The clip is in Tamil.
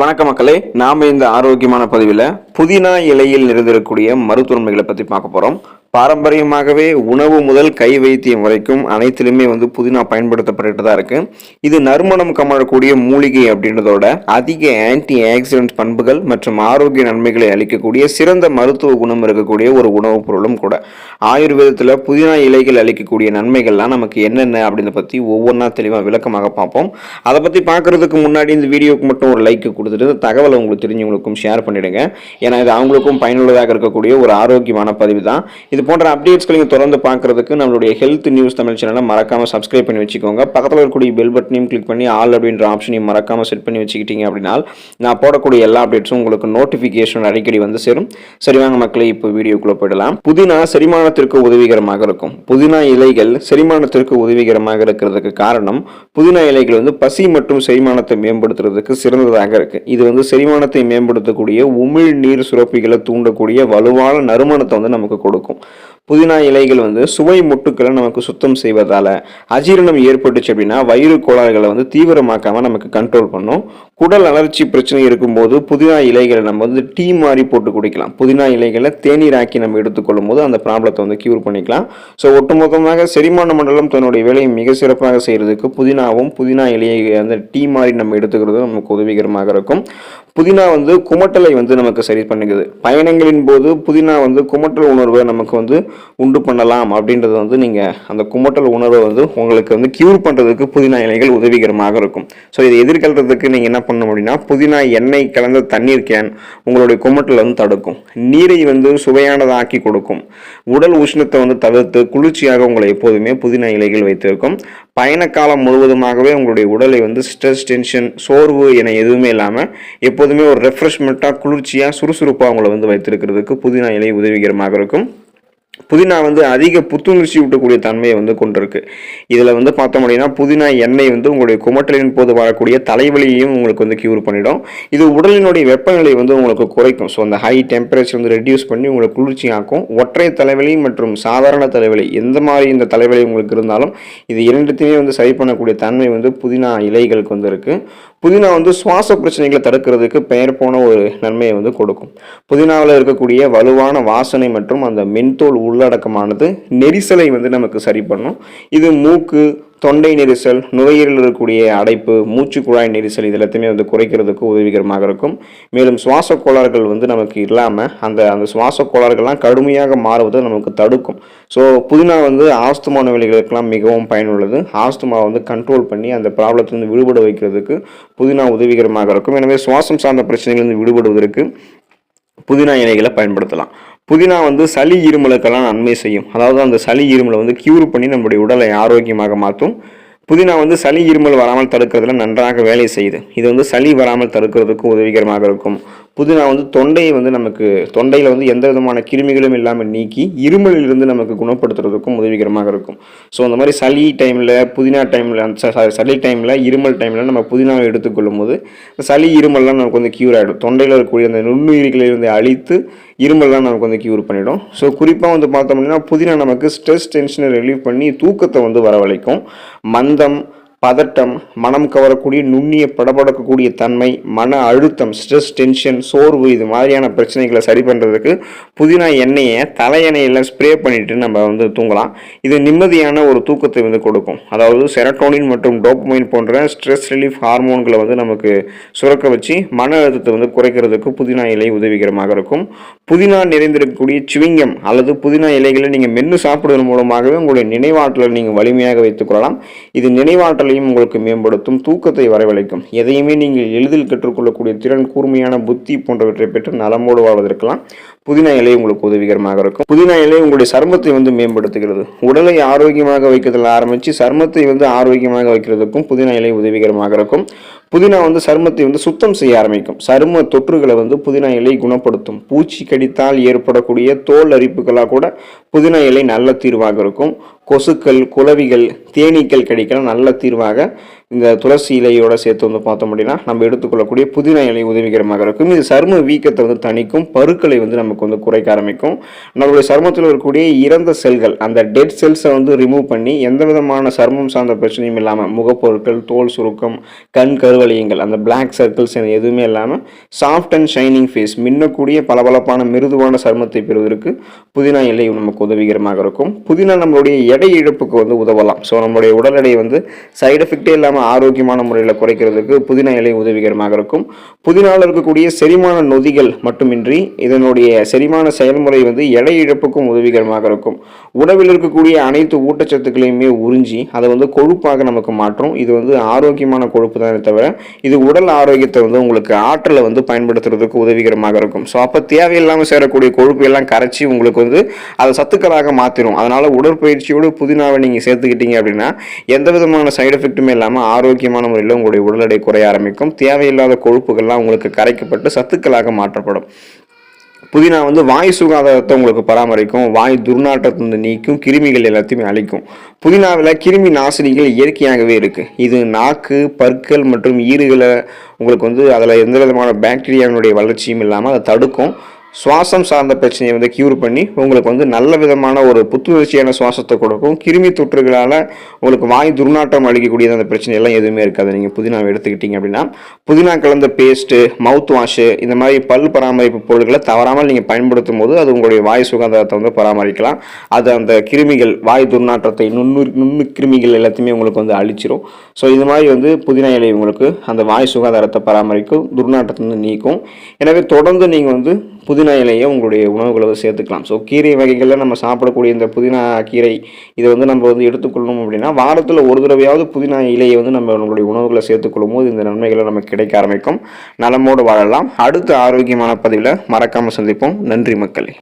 வணக்க மக்களே நாம இந்த ஆரோக்கியமான பதிவில் புதினா இலையில் நிறைந்திருக்கக்கூடிய மருத்துவன்மைகளை பற்றி பார்க்க போகிறோம் பாரம்பரியமாகவே உணவு முதல் கை வைத்தியம் வரைக்கும் அனைத்திலுமே வந்து புதினா பயன்படுத்தப்பட்டு தான் இருக்குது இது நறுமணம் கமழக்கூடிய மூலிகை அப்படின்றதோட அதிக ஆன்டி ஆக்சிடென்ட் பண்புகள் மற்றும் ஆரோக்கிய நன்மைகளை அளிக்கக்கூடிய சிறந்த மருத்துவ குணம் இருக்கக்கூடிய ஒரு உணவுப் பொருளும் கூட. ஆயுர்வேதத்தில் புதினா இலைகள் அளிக்கக்கூடிய நன்மைகள்லாம் நமக்கு என்னென்ன அப்படின்றத பற்றி ஒவ்வொன்றா தெளிவாக விளக்கமாக பார்ப்போம். அதை பற்றி பார்க்கறதுக்கு முன்னாடி இந்த வீடியோக்கு மட்டும் ஒரு லைக் கொடுத்துட்டு தகவலை உங்களுக்கு தெரிஞ்சவங்களுக்கும் ஷேர் பண்ணிவிடுங்க ஏன்னா இது அவங்களுக்கும் பயனுள்ளதாக இருக்கக்கூடிய ஒரு ஆரோக்கியமான பதிவு தான் இது இது போன்ற அப்டேட்ஸ்களையும் தொடர்ந்து பார்க்கறதுக்கு நம்மளுடைய ஹெல்த் நியூஸ் தமிழ் சேனலை மறக்காமல் சப்ஸ்கிரைப் பண்ணி வச்சுக்கோங்க. பக்கத்தில் இருக்கக்கூடிய பெல் பட்டனையும் கிளிக் பண்ணி ஆல் அப்படின்ற ஆப்ஷனையும் மறக்காமல் செட் பண்ணி வச்சுக்கிட்டீங்க அப்படின்னா நான் போடக்கூடிய எல்லா அப்டேட்ஸும் உங்களுக்கு நோட்டிஃபிகேஷன் அடிக்கடி வந்து சேரும். சரி வாங்க இப்போ வீடியோக்குள்ளே போயிடலாம். புதினா செரிமானத்திற்கு உதவிகரமாக இருக்கும். புதினா இலைகள் செரிமானத்திற்கு உதவிகரமாக இருக்கிறதுக்கு காரணம் புதினா இலைகள் வந்து பசி மற்றும் செரிமானத்தை மேம்படுத்துறதுக்கு சிறந்ததாக இருக்குது இது வந்து செரிமானத்தை மேம்படுத்தக்கூடிய உமிழ் நீர் சுரப்பிகளை தூண்டக்கூடிய வலுவான நறுமணத்தை வந்து நமக்கு கொடுக்கும். புதினா இலைகள் வந்து சுவை முட்டுக்களை நமக்கு சுத்தம் செய்வதால் அஜீரணம் ஏற்பட்டுச்சு அப்படின்னா வயிறு கோளாறுகளை வந்து தீவிரமாக்காமல் நமக்கு கண்ட்ரோல் பண்ணும். குடல் அலர்ச்சி பிரச்சனை இருக்கும்போது புதினா இலைகளை நம்ம வந்து டீ மாதிரி போட்டு குடிக்கலாம். புதினா இலைகளை தேநீராக்கி நம்ம எடுத்துக்கொள்ளும் போது அந்த ப்ராப்ளத்தை வந்து கியூர் பண்ணிக்கலாம். ஸோ ஒட்டுமொத்தமாக செரிமான மண்டலம் தன்னுடைய வேலையை மிக சிறப்பாக செய்கிறதுக்கு புதினாவும் புதினா இலையை அந்த டீ மாதிரி நம்ம எடுத்துக்கிறது நமக்கு உதவிகரமாக இருக்கும். புதினா வந்து குமட்டலை வந்து நமக்கு சரி பண்ணுகிறது. பயணங்களின் போது புதினா வந்து குமட்டல் உணர்வை நமக்கு வந்து உண்டு பண்ணலாம் அப்படின்றது வந்து நீங்கள் அந்த குமட்டல் உணர்வை வந்து உங்களுக்கு வந்து கியூர் பண்ணுறதுக்கு புதினா இலைகள் உதவிகரமாக இருக்கும். ஸோ இதை எதிர்கொள்றதுக்கு நீங்கள் என்ன பண்ணணும் அப்படின்னா புதினா எண்ணெய் கலந்த தண்ணீர் கேன் உங்களுடைய குமட்டலை வந்து தடுக்கும். நீரை வந்து சுவையானதாக்கி கொடுக்கும். உடல் உஷ்ணத்தை வந்து தவிர்த்து குளிர்ச்சியாக உங்களை எப்போதுமே புதினா இலைகள் வைத்திருக்கும். பயணக்காலம் முழுவதுமாகவே உங்களுடைய உடலை வந்து ஸ்ட்ரெஸ் டென்ஷன் சோர்வு என எதுவுமே இல்லாமல் எப்போதுமே ஒரு ரெஃப்ரெஷ்மெண்ட்டாக குளிர்ச்சியாக சுறுசுறுப்பாக அவங்கள வந்து வைத்திருக்கிறதுக்கு புதினா இலை உதவிகரமாக இருக்கும். புதினா வந்து அதிக புத்துணர்ச்சி ஊட்டக்கூடிய தன்மையை வந்து கொண்டிருக்கு. இதில் வந்து பார்த்தோம் அப்படின்னா புதினா எண்ணெய் வந்து உங்களுடைய குமட்டலின் போது வரக்கூடிய தலைவலியையும் உங்களுக்கு வந்து கியூர் பண்ணிடும். இது உடலினுடைய வெப்பநிலை வந்து உங்களுக்கு குறைக்கும். ஸோ அந்த ஹை டெம்பரேச்சர் வந்து ரெடியூஸ் பண்ணி உங்களுக்கு குளிர்ச்சி ஆக்கும் ஒற்றை தலைவலி மற்றும் சாதாரண தலைவலி எந்த மாதிரி இந்த தலைவலி உங்களுக்கு இருந்தாலும் இது இரண்டுத்தையுமே வந்து சரி பண்ணக்கூடிய தன்மை வந்து புதினா இலைகளுக்கு வந்து இருக்குது புதினா வந்து சுவாச பிரச்சனைகளை தடுக்கிறதுக்கு பெயர் போன ஒரு நன்மையை வந்து கொடுக்கும். புதினாவில் இருக்கக்கூடிய வலுவான வாசனை மற்றும் அந்த மென்தோல் உள்ளடக்கமானது நெரிசலை வந்து நமக்கு சரி பண்ணும். இது மூக்கு தொண்டை நெரிசல் நுரையீரல் இருக்கக்கூடிய அடைப்பு மூச்சு குழாய் நெரிசல் இது எல்லாத்தையுமே வந்து குறைக்கிறதுக்கு உதவிகரமாக இருக்கும். மேலும் சுவாச கோளாறுகள் வந்து நமக்கு இல்லாமல் அந்த அந்த சுவாச கோளாறுகள்லாம் கடுமையாக மாறுவதை நமக்கு தடுக்கும். ஸோ புதினா வந்து ஆஸ்துமா நோயாளிகளுக்கெல்லாம் மிகவும் பயனுள்ளது. ஆஸ்துமா வந்து கண்ட்ரோல் பண்ணி அந்த ப்ராப்ளத்திலிருந்து விடுபட வைக்கிறதுக்கு புதினா உதவிகரமாக இருக்கும். எனவே சுவாசம் சார்ந்த பிரச்சனைகளிலிருந்து விடுபடுவதற்கு புதினா இலைகளை பயன்படுத்தலாம். புதினா வந்து சளி இருமலுக்கெல்லாம் நன்மை செய்யும். அதாவது அந்த சளி இருமலை வந்து கியூர் பண்ணி நம்முடைய உடலை ஆரோக்கியமாக மாற்றும். புதினா வந்து சளி இருமல் வராமல் தடுக்கிறதுல நன்றாக வேலை செய்யுது. இது வந்து சளி வராமல் தடுக்கிறதுக்கு உதவிகரமாக இருக்கும். புதினா வந்து தொண்டையை வந்து நமக்கு தொண்டையில் வந்து எந்த விதமான கிருமிகளும் இல்லாமல் நீக்கி இருமலிலிருந்து நமக்கு குணப்படுத்துறதுக்கும் உதவிகரமாக இருக்கும். ஸோ அந்த மாதிரி சளி டைமில் புதினா டைமில் சளி டைமில் இருமல் டைமில் நம்ம புதினாவை எடுத்துக்கொள்ளும் போது சளி இருமல்லாம் நமக்கு வந்து கியூர் ஆகிடும் தொண்டையில் இருக்கக்கூடிய அந்த நுண்ணுயிர்களிலிருந்து அழித்து இருமல்லாம் நமக்கு வந்து கியூர் பண்ணிடும். ஸோ குறிப்பாக வந்து பார்த்தோம் அப்படின்னா புதினா நமக்கு ஸ்ட்ரெஸ் டென்ஷனை ரிலீவ் பண்ணி தூக்கத்தை வந்து வரவழைக்கும். மந்தம் பதட்டம் மனம் கவரக்கூடிய நுண்ணிய படபடக்கக்கூடிய தன்மை மன அழுத்தம் ஸ்ட்ரெஸ் டென்ஷன் சோர்வு இது மாதிரியான பிரச்சனைகளை சரி பண்ணுறதுக்கு புதினா எண்ணெயை தலையெண்ணெயில் ஸ்ப்ரே பண்ணிவிட்டு நம்ம வந்து தூங்கலாம். இது நிம்மதியான ஒரு தூக்கத்தை வந்து கொடுக்கும். அதாவது செரட்டோனின் மற்றும் டோப்மைன் போன்ற ஸ்ட்ரெஸ் ரிலீஃப் ஹார்மோன்களை வந்து நமக்கு சுரக்க வச்சு மன அழுத்தத்தை வந்து குறைக்கிறதுக்கு புதினா இலை உதவிகரமாக இருக்கும். புதினா நிறைந்திருக்கக்கூடிய சுவிங்கம் அல்லது புதினா இலைகளை நீங்கள் மென்று சாப்பிடுவதன் மூலமாகவே உங்களுடைய நினைவாற்றலை நீங்கள் வலிமையாக வைத்துக் கொள்ளலாம். இது நினைவாற்றலையும் உங்களுக்கு மேம்படுத்தும் தூக்கத்தை வரவழைக்கும். எதையுமே நீங்கள் எளிதில் கற்றுக்கொள்ளக்கூடிய திறன் கூர்மையான புத்தி போன்றவற்றை பெற்று நலமோடு வாழ்வதற்கெல்லாம் புதினா இலை உங்களுக்கு உதவிகரமாக இருக்கும். புதினா இலை உங்களுடைய சர்மத்தை வந்து மேம்படுத்துகிறது. உடலை ஆரோக்கியமாக வைக்கிறதுல ஆரம்பித்து சருமத்தை வந்து ஆரோக்கியமாக வைக்கிறதுக்கும் புதினா இலை உதவிகரமாக இருக்கும். புதினா வந்து சருமத்தை வந்து சுத்தம் செய்ய ஆரம்பிக்கும். சரும தொற்றுகளை வந்து புதினா இலை குணப்படுத்தும். பூச்சி கடித்தால் ஏற்படக்கூடிய தோல் அரிப்புகளாக கூட புதினா இலை நல்ல தீர்வாக இருக்கும். கொசுக்கள் குளவிகள் தேனீக்கள் கிடைக்கலாம். நல்ல தீர்வாக இந்த துளசி இலையோட சேர்த்து வந்து பார்த்தோம் அப்படின்னா நம்ம எடுத்துக்கொள்ளக்கூடிய புதினா இலை உதவிகரமாக இருக்கும். இது சரும வீக்கத்தை வந்து தணிக்கும் பருக்களை வந்து நமக்கு வந்து குறைக்க ஆரம்பிக்கும். நம்மளுடைய சருமத்தில் இருக்கக்கூடிய இறந்த செல்கள் அந்த டெட் செல்ஸை வந்து ரிமூவ் பண்ணி எந்த விதமான சருமம் சார்ந்த பிரச்சனையும் இல்லாமல் முகப்பொருட்கள் தோல் சுருக்கம் கண் கருவளையங்கள் அந்த பிளாக் சர்க்கிள்ஸ் எதுவுமே இல்லாமல் சாஃப்ட் அண்ட் ஷைனிங் ஃபேஸ் மின்னக்கூடிய பளபளப்பான மிருதுவான சருமத்தை பெறுவதற்கு புதினா இலை நமக்கு உதவிகரமாக இருக்கும். புதினா நம்மளுடைய எடை இழப்புக்கு வந்து உதவலாம். ஸோ நம்மளுடைய உடல் எடை வந்து சைடு எஃபெக்டே இல்லாமல் ஆரோக்கியமான முறையில் குறைக்கிறதுக்கு புதினா இலை உதவிகரமாக இருக்கும். புதினாவில் இருக்கக்கூடிய செரிமான நொதிகள் மட்டுமின்றி இதனுடைய செரிமான செயல்முறை வந்து எடை இழப்புக்கும் உதவிகரமாக இருக்கும். உணவில் இருக்கக்கூடிய அனைத்து ஊட்டச்சத்துக்களையுமே உறிஞ்சி அதை வந்து கொழுப்பாக நமக்கு மாற்றும். இது வந்து ஆரோக்கியமான கொழுப்பு தானே தவிர இது உடல் ஆரோக்கியத்தை வந்து உங்களுக்கு ஆற்றலை வந்து பயன்படுத்துறதுக்கு உதவிகரமாக இருக்கும். ஸோ அப்போ தேவையில்லாமல் சேரக்கூடிய கொழுப்பு எல்லாம் கரைச்சி உங்களுக்கு வந்து அதை சத்துக்களாக மாற்றிடும் அதனால் உடற்பயிற்சியோடு புதினாவை நீங்கள் சேர்த்துக்கிட்டீங்க அப்படின்னா எந்த விதமான சைடு எஃபெக்ட்டுமே இல்லாமல் ஆரோக்கியமான முறையில் உங்களுடைய உடல் எடை குறைய ஆரம்பிக்கும். தேவையில்லாத கொழுப்புகள்லாம் உங்களுக்கு கரைக்கப்பட்டு சத்துக்களாக மாற்றப்படும். புதினா வந்து வாய் சுகாதாரத்தை உங்களுக்கு பராமரிக்கும். வாய் துர்நாற்றத்தை வந்து நீக்கும். கிருமிகள் எல்லாத்தையுமே அழிக்கும். புதினாவில் கிருமி நாசினிகள் இயற்கையாகவே இருக்குது இது நாக்கு பற்கள் மற்றும் ஈறுகளை உங்களுக்கு வந்து அதில் எந்த விதமான பாக்டீரியாவினுடைய வளர்ச்சியும் இல்லாமல் அதை தடுக்கும். சுவாசம் சார்ந்த பிரச்சனையை வந்து க்யூர் பண்ணி உங்களுக்கு வந்து நல்ல விதமான ஒரு புத்துணர்ச்சியான சுவாசத்தை கொடுக்கும். கிருமி தொற்றுகளால் உங்களுக்கு வாய் துர்நாற்றம் அளிக்கக்கூடிய அந்த பிரச்சனை எல்லாம் எதுவுமே இருக்காது. நீங்கள் புதினாவை எடுத்துக்கிட்டீங்க அப்படின்னா புதினா கலந்த பேஸ்ட்டு மவுத் வாஷு இந்த மாதிரி பல் பராமரிப்பு பொருட்களை தவறாமல் நீங்கள் பயன்படுத்தும் போது அது உங்களுடைய வாய் சுகாதாரத்தை வந்து பராமரிக்கலாம். அது அந்த கிருமிகள் வாய் துர்நாற்றத்தை நுண்ணு நுண்ணு கிருமிகள் எல்லாத்தையுமே உங்களுக்கு வந்து அழிச்சிரும். ஸோ இது மாதிரி வந்து புதினா இலை உங்களுக்கு அந்த வாய் சுகாதாரத்தை பராமரிக்கும் துர்நாற்றத்தை வந்து நீக்கும். எனவே தொடர்ந்து நீங்கள் வந்து புதினா இலையை உங்களுடைய உணவுகளை சேர்த்துக்கலாம். ஸோ கீரை வகைகளில் நம்ம சாப்பிடக்கூடிய இந்த புதினா கீரை இதை வந்து நம்ம வந்து எடுத்துக்கொள்ளணும் அப்படின்னா வாரத்தில் ஒரு தடவையாவது புதினா இலையை வந்து நம்ம நம்மளுடைய உணவுகளை சேர்த்துக்கொள்ளும் போது இந்த நன்மைகளை நமக்கு கிடைக்க ஆரம்பிக்கும். நலமோடு வாழலாம். அடுத்த ஆரோக்கியமான பதிவில் மறக்காமல் சந்திப்போம். நன்றி மக்களே.